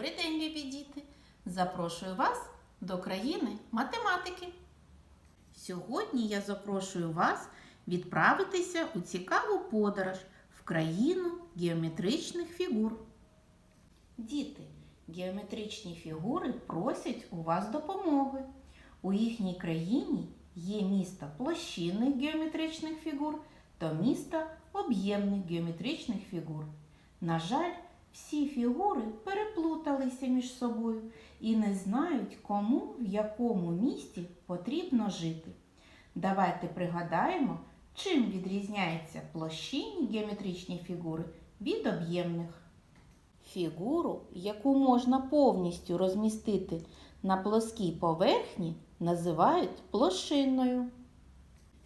Добрий день, любі діти! Запрошую вас до країни математики. Сьогодні я запрошую вас відправитися у цікаву подорож в країну геометричних фігур. Діти, геометричні фігури просять у вас допомоги. У їхній країні є місто площинних геометричних фігур та місто об'ємних геометричних фігур. На жаль, всі фігури переплуталися між собою і не знають, кому в якому місті потрібно жити. Давайте пригадаємо, чим відрізняються площинні геометричні фігури від об'ємних. Фігуру, яку можна повністю розмістити на плоскій поверхні, називають площинною.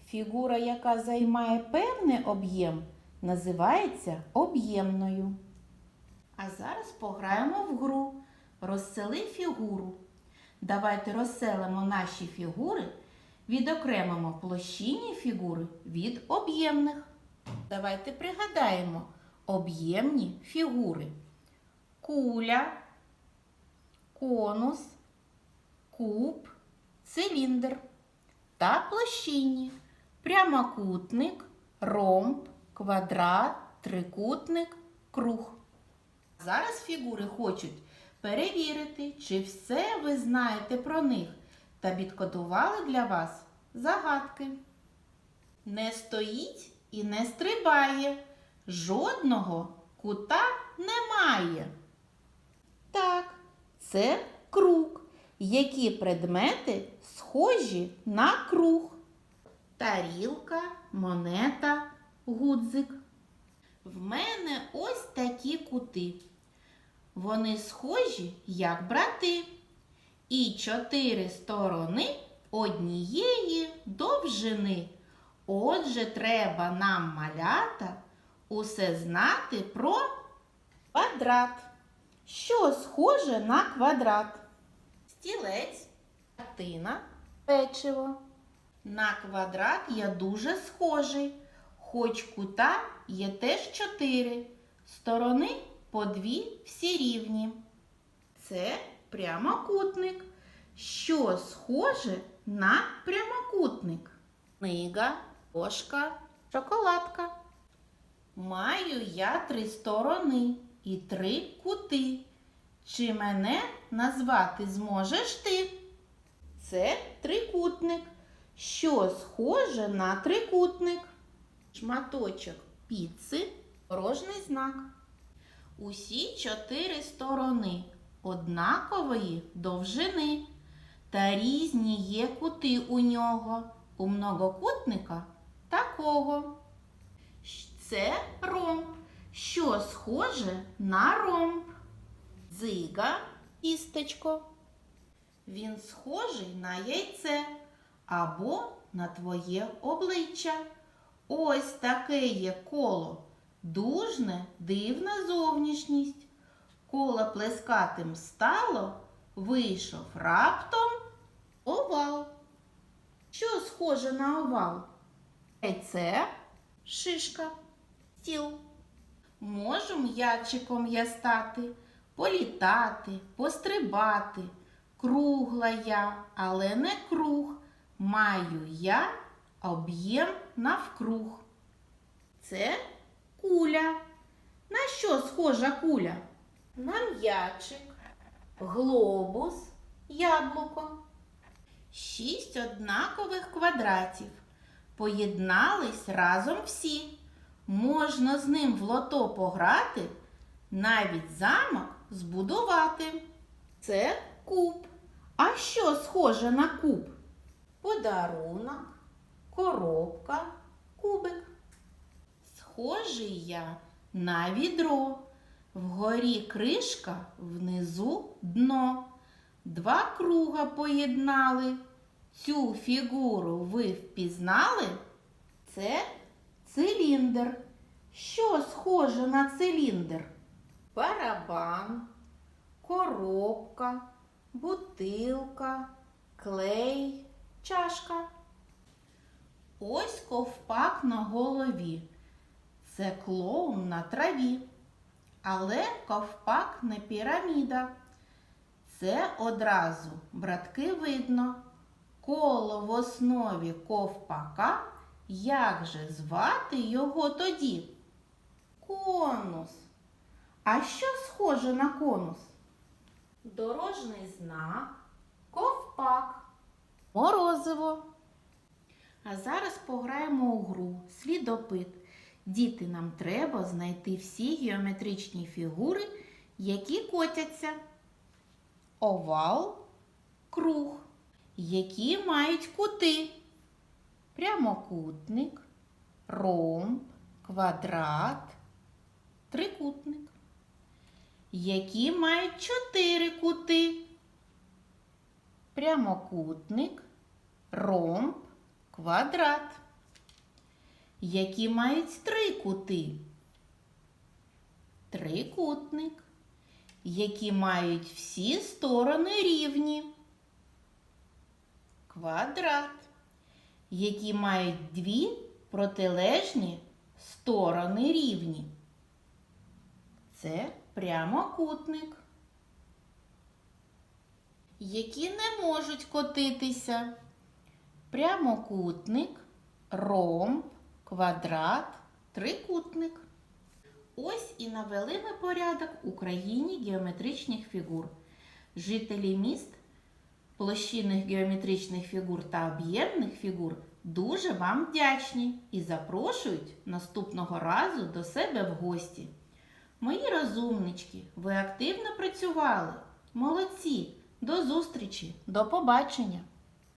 Фігура, яка займає певний об'єм, називається об'ємною. А зараз пограємо в гру. Розсели фігуру. Давайте розселимо наші фігури, відокремимо площинні фігури від об'ємних. Давайте пригадаємо об'ємні фігури. Куля, конус, куб, циліндр та площинні. Прямокутник, ромб, квадрат, трикутник, круг. Зараз фігури хочуть перевірити, чи все ви знаєте про них та відкодували для вас загадки. Не стоїть і не стрибає, жодного кута немає. Так, це круг. Які предмети схожі на круг? Тарілка, монета, гудзик. В мене ось такі кути. Вони схожі, як брати. І чотири сторони однієї довжини. Отже, треба нам малята усе знати про квадрат. Що схоже на квадрат? Стілець, картина, печиво. На квадрат я дуже схожий, хоч кута є теж чотири. Сторони по дві всі рівні. Це прямокутник. Що схоже на прямокутник? Книга, ложка, шоколадка. Маю я три сторони і три кути. Чи мене назвати зможеш ти? Це трикутник. Що схоже на трикутник? Шматочок піци, порожній знак. Усі чотири сторони однакової довжини та різні є кути у нього. У многокутника такого. Це ромб, що схоже на ромб. Дзига істечко. Він схожий на яйце або на твоє обличчя. Ось таке є коло. Дужне дивна зовнішність. Коло плескатим стало, вийшов раптом овал. Що схоже на овал? Яйце, шишка, стіл. Можу м'ячиком я стати, політати, пострибати. Кругла я, але не круг. Маю я об'єм навкруг. Це куля. На що схожа куля? На м'ячик, глобус, яблуко. Шість однакових квадратів. Поєднались разом всі. Можна з ним в лото пограти, навіть замок збудувати. Це куб. А що схоже на куб? Подарунок, коробка, кубик. Схожий я на відро. Вгорі кришка, внизу дно. Два круга поєднали. Цю фігуру ви впізнали? Це циліндр. Що схоже на циліндр? Барабан, коробка, бутилка, клей, чашка. Ось ковпак на голові. Це клоун на траві. Але ковпак не піраміда, Це одразу, братки, видно. Коло в основі ковпака. Як же звати його тоді? Конус. А що схоже на конус? Дорожній знак, ковпак, морозиво. А зараз пограємо у гру слідопит. Діти, нам треба знайти всі геометричні фігури, які котяться. Овал, круг, які мають кути. Прямокутник, ромб, квадрат, трикутник. Які мають чотири кути. Прямокутник, ромб, квадрат. Які мають три кути. Трикутник. Які мають всі сторони рівні. Квадрат. Які мають дві протилежні сторони рівні. Це прямокутник. Які не можуть котитися. Прямокутник, ромб, квадрат, трикутник. Ось і навели ми порядок в Україні геометричних фігур. Жителі міст площинних геометричних фігур та об'ємних фігур дуже вам вдячні і запрошують наступного разу до себе в гості. Мої розумнички, ви активно працювали. Молодці! До зустрічі, до побачення!